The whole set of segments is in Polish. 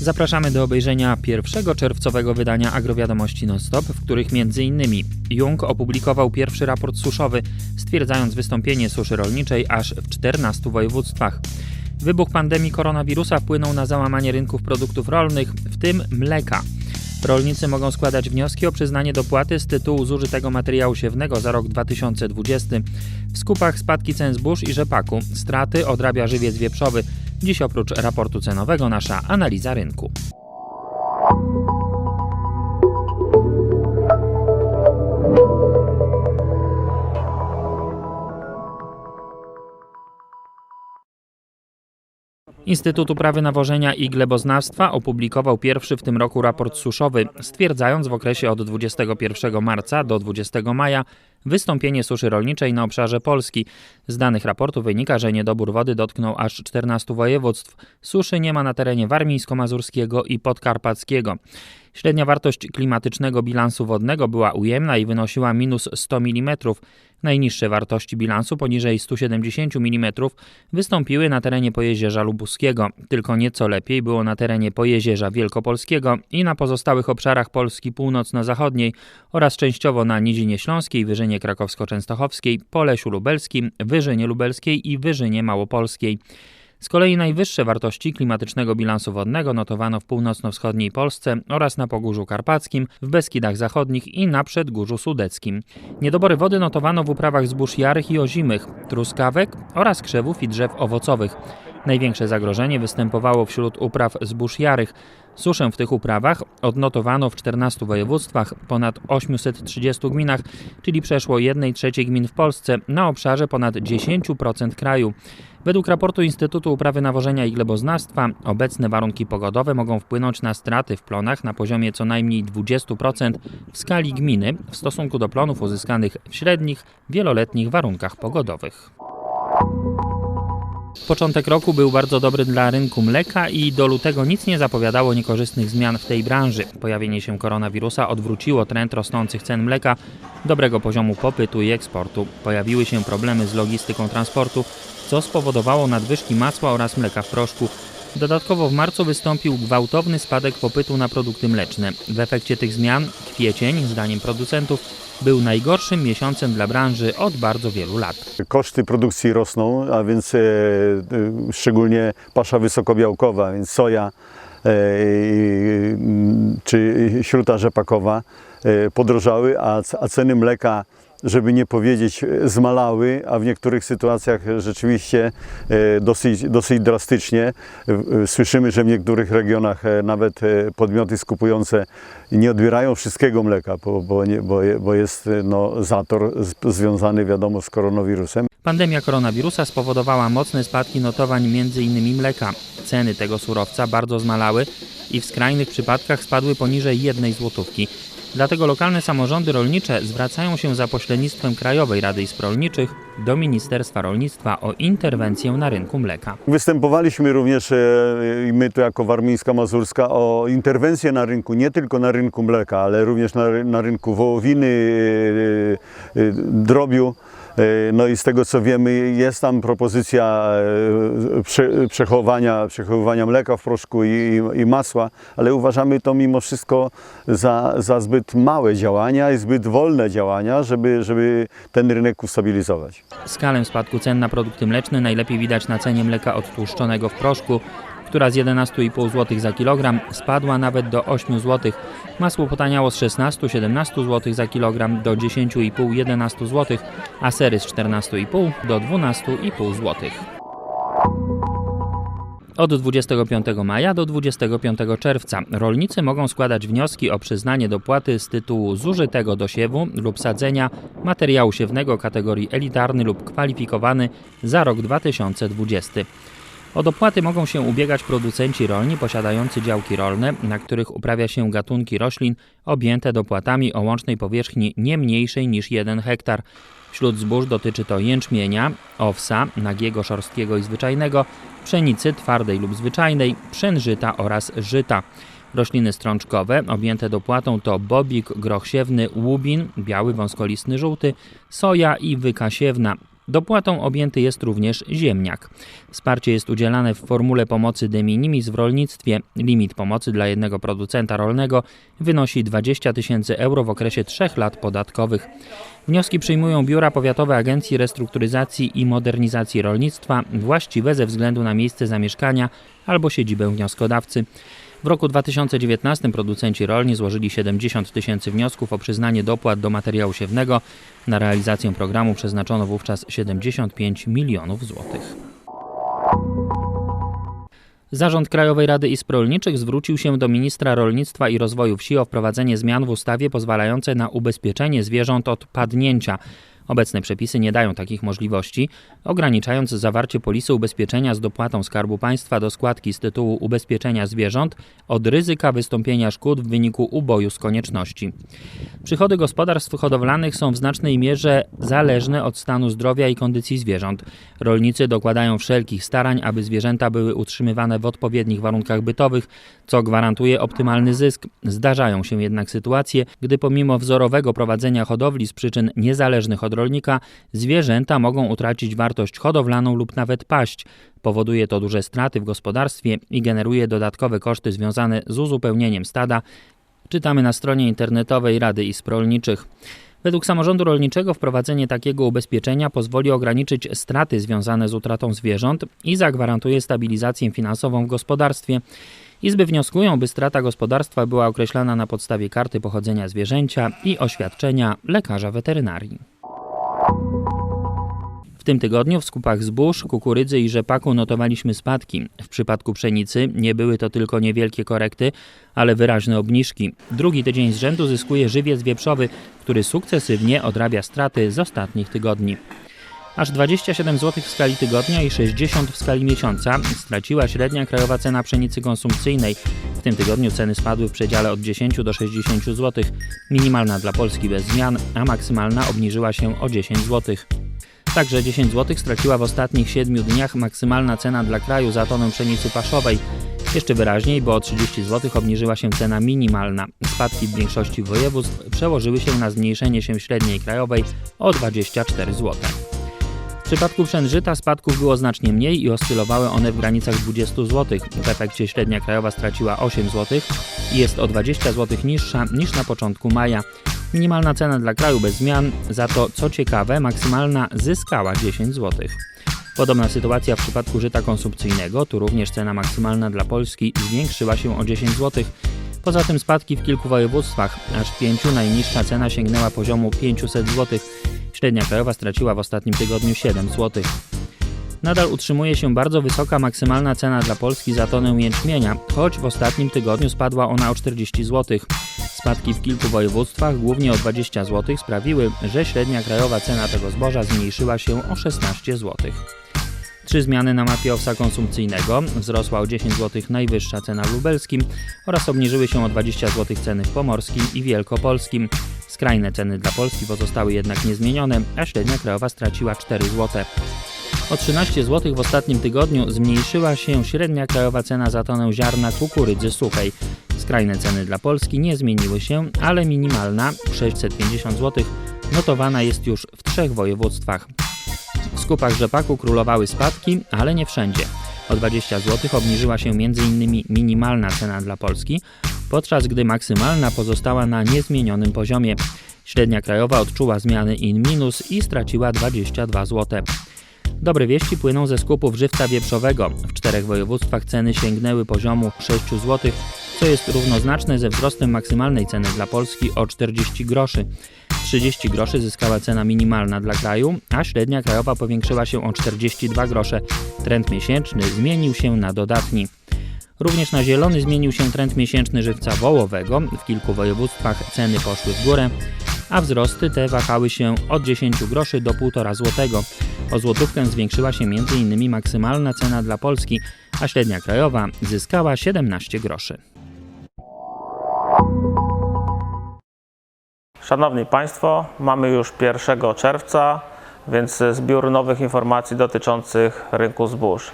Zapraszamy do obejrzenia pierwszego czerwcowego wydania Agrowiadomości Non-Stop, w których m.in. Jung opublikował pierwszy raport suszowy, stwierdzając wystąpienie suszy rolniczej aż w 14 województwach. Wybuch pandemii koronawirusa wpłynął na załamanie rynków produktów rolnych, w tym mleka. Rolnicy mogą składać wnioski o przyznanie dopłaty z tytułu zużytego materiału siewnego za rok 2020. W skupach spadki cen zbóż i rzepaku. Straty odrabia żywiec wieprzowy. Dziś oprócz raportu cenowego nasza analiza rynku. Instytut Uprawy Nawożenia i Gleboznawstwa opublikował pierwszy w tym roku raport suszowy, stwierdzając w okresie od 21 marca do 20 maja wystąpienie suszy rolniczej na obszarze Polski. Z danych raportu wynika, że niedobór wody dotknął aż 14 województw. Suszy nie ma na terenie warmińsko-mazurskiego i podkarpackiego. Średnia wartość klimatycznego bilansu wodnego była ujemna i wynosiła minus 100 mm. Najniższe wartości bilansu poniżej 170 mm wystąpiły na terenie Pojezierza Lubuskiego. Tylko nieco lepiej było na terenie Pojezierza Wielkopolskiego i na pozostałych obszarach Polski północno-zachodniej oraz częściowo na Nizinie Śląskiej, Wyżynie Krakowsko-Częstochowskiej, Polesiu Lubelskim, Wyżynie Lubelskiej i Wyżynie Małopolskiej. Z kolei najwyższe wartości klimatycznego bilansu wodnego notowano w północno-wschodniej Polsce oraz na Pogórzu Karpackim, w Beskidach Zachodnich i na Przedgórzu Sudeckim. Niedobory wody notowano w uprawach zbóż jarych i ozimych, truskawek oraz krzewów i drzew owocowych. Największe zagrożenie występowało wśród upraw zbóż jarych. Suszę w tych uprawach odnotowano w 14 województwach, ponad 830 gminach, czyli przeszło 1 trzeciej gmin w Polsce na obszarze ponad 10% kraju. Według raportu Instytutu Uprawy Nawożenia i Gleboznawstwa obecne warunki pogodowe mogą wpłynąć na straty w plonach na poziomie co najmniej 20% w skali gminy w stosunku do plonów uzyskanych w średnich, wieloletnich warunkach pogodowych. Początek roku był bardzo dobry dla rynku mleka i do lutego nic nie zapowiadało niekorzystnych zmian w tej branży. Pojawienie się koronawirusa odwróciło trend rosnących cen mleka, dobrego poziomu popytu i eksportu. Pojawiły się problemy z logistyką transportu, co spowodowało nadwyżki masła oraz mleka w proszku. Dodatkowo w marcu wystąpił gwałtowny spadek popytu na produkty mleczne. W efekcie tych zmian kwiecień, zdaniem producentów, był najgorszym miesiącem dla branży od bardzo wielu lat. Koszty produkcji rosną, a więc e, e, szczególnie pasza wysokobiałkowa, więc soja e, czy śruta rzepakowa podrożały, a ceny mleka, żeby nie powiedzieć, e, zmalały, a w niektórych sytuacjach rzeczywiście e, dosyć, dosyć drastycznie. E, Słyszymy, że w niektórych regionach nawet podmioty skupujące nie odbierają wszystkiego mleka, bo, bo, nie, bo, bo jest no, zator związany wiadomo z koronawirusem. Pandemia koronawirusa spowodowała mocne spadki notowań m.in. mleka. Ceny tego surowca bardzo zmalały i w skrajnych przypadkach spadły poniżej jednej złotówki. Dlatego lokalne samorządy rolnicze zwracają się za pośrednictwem Krajowej Rady Izb Rolniczych do Ministerstwa Rolnictwa o interwencję na rynku mleka. Występowaliśmy również e, i my tu jako Warmińska Mazurska o interwencję na rynku, nie tylko na rynku mleka, ale również na, na rynku wołowiny, e, e, drobiu. E, No i z tego co wiemy jest tam propozycja e, prze, przechowywania, przechowywania mleka w proszku i, i masła, ale uważamy to mimo wszystko za, za zbyt małe działania i zbyt wolne działania, żeby, żeby ten rynek ustabilizować. Skalę spadku cen na produkty mleczne najlepiej widać na cenie mleka odtłuszczonego w proszku, która z 11,5 zł za kilogram spadła nawet do 8 zł. Masło potaniało z 16-17 zł za kilogram do 10,5-11 zł, a sery z 14,5 do 12,5 zł. Od 25 maja do 25 czerwca rolnicy mogą składać wnioski o przyznanie dopłaty z tytułu zużytego do siewu lub sadzenia materiału siewnego kategorii elitarny lub kwalifikowany za rok 2020. O dopłaty mogą się ubiegać producenci rolni posiadający działki rolne, na których uprawia się gatunki roślin objęte dopłatami o łącznej powierzchni nie mniejszej niż 1 hektar. Wśród zbóż dotyczy to jęczmienia, owsa, nagiego, szorstkiego i zwyczajnego, pszenicy twardej lub zwyczajnej, pszenżyta oraz żyta. Rośliny strączkowe objęte dopłatą to bobik, groch siewny, łubin, biały, wąskolistny, żółty, soja i wyka siewna. Dopłatą objęty jest również ziemniak. Wsparcie jest udzielane w formule pomocy de minimis w rolnictwie. Limit pomocy dla jednego producenta rolnego wynosi 20 tysięcy euro w okresie trzech lat podatkowych. Wnioski przyjmują biura powiatowe Agencji Restrukturyzacji i Modernizacji Rolnictwa, właściwe ze względu na miejsce zamieszkania albo siedzibę wnioskodawcy. W roku 2019 producenci rolni złożyli 70 tysięcy wniosków o przyznanie dopłat do materiału siewnego. Na realizację programu przeznaczono wówczas 75 milionów złotych. Zarząd Krajowej Rady Izb Rolniczych zwrócił się do ministra rolnictwa i rozwoju wsi o wprowadzenie zmian w ustawie pozwalające na ubezpieczenie zwierząt od padnięcia. Obecne przepisy nie dają takich możliwości, ograniczając zawarcie polisy ubezpieczenia z dopłatą Skarbu Państwa do składki z tytułu ubezpieczenia zwierząt od ryzyka wystąpienia szkód w wyniku uboju z konieczności. Przychody gospodarstw hodowlanych są w znacznej mierze zależne od stanu zdrowia i kondycji zwierząt. Rolnicy dokładają wszelkich starań, aby zwierzęta były utrzymywane w odpowiednich warunkach bytowych, co gwarantuje optymalny zysk. Zdarzają się jednak sytuacje, gdy pomimo wzorowego prowadzenia hodowli z przyczyn niezależnych od rolnika, zwierzęta mogą utracić wartość hodowlaną lub nawet paść. Powoduje to duże straty w gospodarstwie i generuje dodatkowe koszty związane z uzupełnieniem stada, Czytamy na stronie internetowej Rady Izb Rolniczych. Według samorządu rolniczego wprowadzenie takiego ubezpieczenia pozwoli ograniczyć straty związane z utratą zwierząt i zagwarantuje stabilizację finansową w gospodarstwie. Izby wnioskują, by strata gospodarstwa była określana na podstawie karty pochodzenia zwierzęcia i oświadczenia lekarza weterynarii. Tym tygodniu w skupach zbóż, kukurydzy i rzepaku notowaliśmy spadki. W przypadku pszenicy nie były to tylko niewielkie korekty, ale wyraźne obniżki. Drugi tydzień z rzędu zyskuje żywiec wieprzowy, który sukcesywnie odrabia straty z ostatnich tygodni. Aż 27 zł w skali tygodnia i 60 w skali miesiąca straciła średnia krajowa cena pszenicy konsumpcyjnej. W tym tygodniu ceny spadły w przedziale od 10 do 60 zł. Minimalna dla Polski bez zmian, a maksymalna obniżyła się o 10 zł. Także 10 zł straciła w ostatnich 7 dniach maksymalna cena dla kraju za tonę pszenicy paszowej. Jeszcze wyraźniej, bo o 30 zł obniżyła się cena minimalna. Spadki w większości województw przełożyły się na zmniejszenie się średniej krajowej o 24 zł. W przypadku pszenżyta spadków było znacznie mniej i oscylowały one w granicach 20 zł. W efekcie średnia krajowa straciła 8 zł i jest o 20 zł niższa niż na początku maja. Minimalna cena dla kraju bez zmian, za to co ciekawe, maksymalna zyskała 10 zł. Podobna sytuacja w przypadku żyta konsumpcyjnego, tu również cena maksymalna dla Polski zwiększyła się o 10 zł. Poza tym spadki w kilku województwach, aż w pięciu najniższa cena sięgnęła poziomu 500 zł. Średnia krajowa straciła w ostatnim tygodniu 7 zł. Nadal utrzymuje się bardzo wysoka maksymalna cena dla Polski za tonę jęczmienia, choć w ostatnim tygodniu spadła ona o 40 zł. Spadki w kilku województwach, głównie o 20 zł, sprawiły, że średnia krajowa cena tego zboża zmniejszyła się o 16 zł. Trzy zmiany na mapie owsa konsumpcyjnego. Wzrosła o 10 zł najwyższa cena w lubelskim oraz obniżyły się o 20 zł ceny w pomorskim i wielkopolskim. Skrajne ceny dla Polski pozostały jednak niezmienione, a średnia krajowa straciła 4 zł. O 13 zł w ostatnim tygodniu zmniejszyła się średnia krajowa cena za tonę ziarna kukurydzy suchej. Skrajne ceny dla Polski nie zmieniły się, ale minimalna 650 zł notowana jest już w trzech województwach. W skupach rzepaku królowały spadki, ale nie wszędzie. O 20 zł obniżyła się m.in. minimalna cena dla Polski, podczas gdy maksymalna pozostała na niezmienionym poziomie. Średnia krajowa odczuła zmiany in minus i straciła 22 zł. Dobre wieści płyną ze skupów żywca wieprzowego. W czterech województwach ceny sięgnęły poziomu 6 zł, co jest równoznaczne ze wzrostem maksymalnej ceny dla Polski o 40 groszy. 30 groszy zyskała cena minimalna dla kraju, a średnia krajowa powiększyła się o 42 grosze. Trend miesięczny zmienił się na dodatni. Również na zielony zmienił się trend miesięczny żywca wołowego. W kilku województwach ceny poszły w górę, a wzrosty te wahały się od 10 groszy do 1,5 złotego. O złotówkę zwiększyła się m.in. maksymalna cena dla Polski, a średnia krajowa zyskała 17 groszy. Szanowni Państwo, mamy już 1 czerwca, więc zbiór nowych informacji dotyczących rynku zbóż.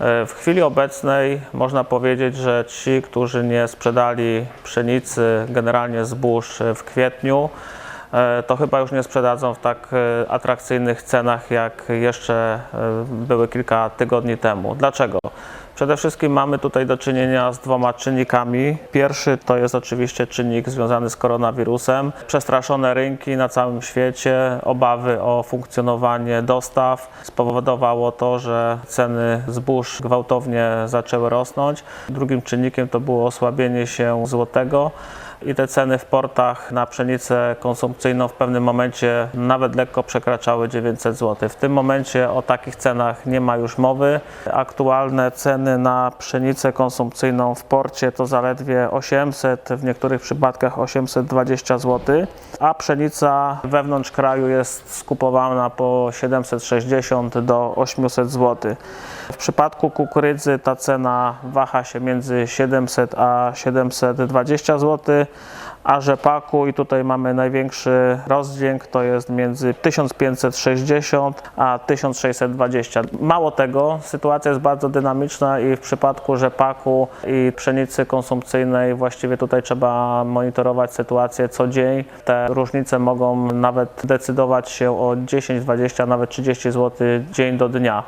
W chwili obecnej można powiedzieć, że ci, którzy nie sprzedali pszenicy, generalnie zbóż w kwietniu, e, to chyba już nie sprzedadzą w tak e, atrakcyjnych cenach, jak jeszcze e, były kilka tygodni temu. Dlaczego? Przede wszystkim mamy tutaj do czynienia z dwoma czynnikami. Pierwszy to jest oczywiście czynnik związany z koronawirusem. Przestraszone rynki na całym świecie, obawy o funkcjonowanie dostaw spowodowało to, że ceny zbóż gwałtownie zaczęły rosnąć. Drugim czynnikiem to było osłabienie się złotego i te ceny w portach na pszenicę konsumpcyjną w pewnym momencie nawet lekko przekraczały 900 zł. W tym momencie o takich cenach nie ma już mowy. Aktualne ceny na pszenicę konsumpcyjną w porcie to zaledwie 800, w niektórych przypadkach 820 zł, a pszenica wewnątrz kraju jest skupowana po 760 do 800 zł. W przypadku kukurydzy ta cena waha się między 700 a 720 zł, a rzepaku i tutaj mamy największy rozdźwięk, to jest między 1560 a 1620. Mało tego, sytuacja jest bardzo dynamiczna i w przypadku rzepaku i pszenicy konsumpcyjnej właściwie tutaj trzeba monitorować sytuację co dzień. Te różnice mogą nawet decydować się o 10, 20, nawet 30 zł dzień do dnia.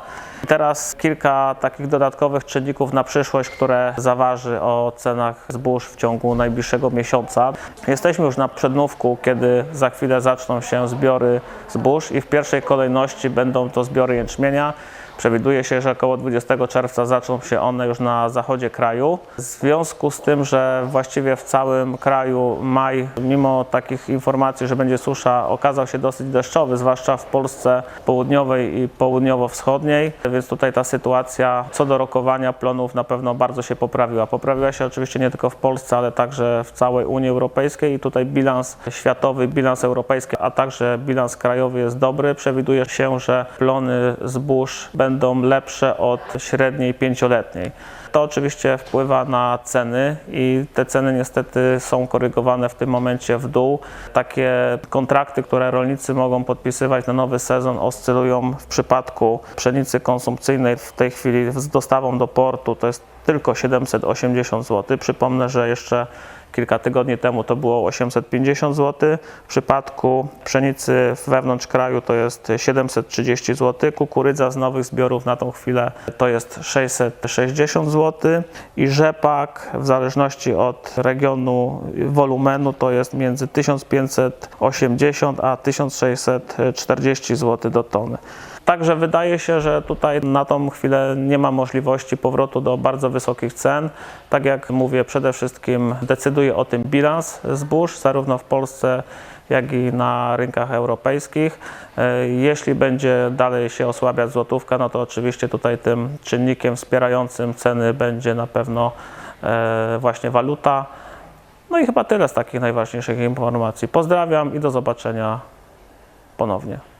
Teraz kilka takich dodatkowych czynników na przyszłość, które zaważy o cenach zbóż w ciągu najbliższego miesiąca. Jesteśmy już na przednówku, kiedy za chwilę zaczną się zbiory zbóż i w pierwszej kolejności będą to zbiory jęczmienia. Przewiduje się, że około 20 czerwca zaczną się one już na zachodzie kraju. W związku z tym, że właściwie w całym kraju maj, mimo takich informacji, że będzie susza, okazał się dosyć deszczowy, zwłaszcza w Polsce południowej i południowo-wschodniej, więc tutaj ta sytuacja co do rokowania plonów na pewno bardzo się poprawiła. Poprawiła się oczywiście nie tylko w Polsce, ale także w całej Unii Europejskiej i tutaj bilans światowy, bilans europejski, a także bilans krajowy jest dobry. Przewiduje się, że plony zbóż będą lepsze od średniej pięcioletniej. To oczywiście wpływa na ceny i te ceny niestety są korygowane w tym momencie w dół. Takie kontrakty, które rolnicy mogą podpisywać na nowy sezon oscylują w przypadku pszenicy konsumpcyjnej w tej chwili z dostawą do portu to jest tylko 780 zł. Przypomnę, że jeszcze kilka tygodni temu to było 850 zł. W przypadku pszenicy wewnątrz kraju to jest 730 zł. Kukurydza z nowych zbiorów na tą chwilę to jest 660 zł i rzepak w zależności od regionu wolumenu to jest między 1580 a 1640 zł do tony. Także wydaje się, że tutaj na tą chwilę nie ma możliwości powrotu do bardzo wysokich cen. Tak jak mówię, przede wszystkim decyduje o tym bilans zbóż, zarówno w Polsce, jak i na rynkach europejskich. E, Jeśli będzie dalej się osłabiać złotówka, no to oczywiście tutaj tym czynnikiem wspierającym ceny będzie na pewno e, właśnie waluta. No i chyba tyle z takich najważniejszych informacji. Pozdrawiam i do zobaczenia ponownie.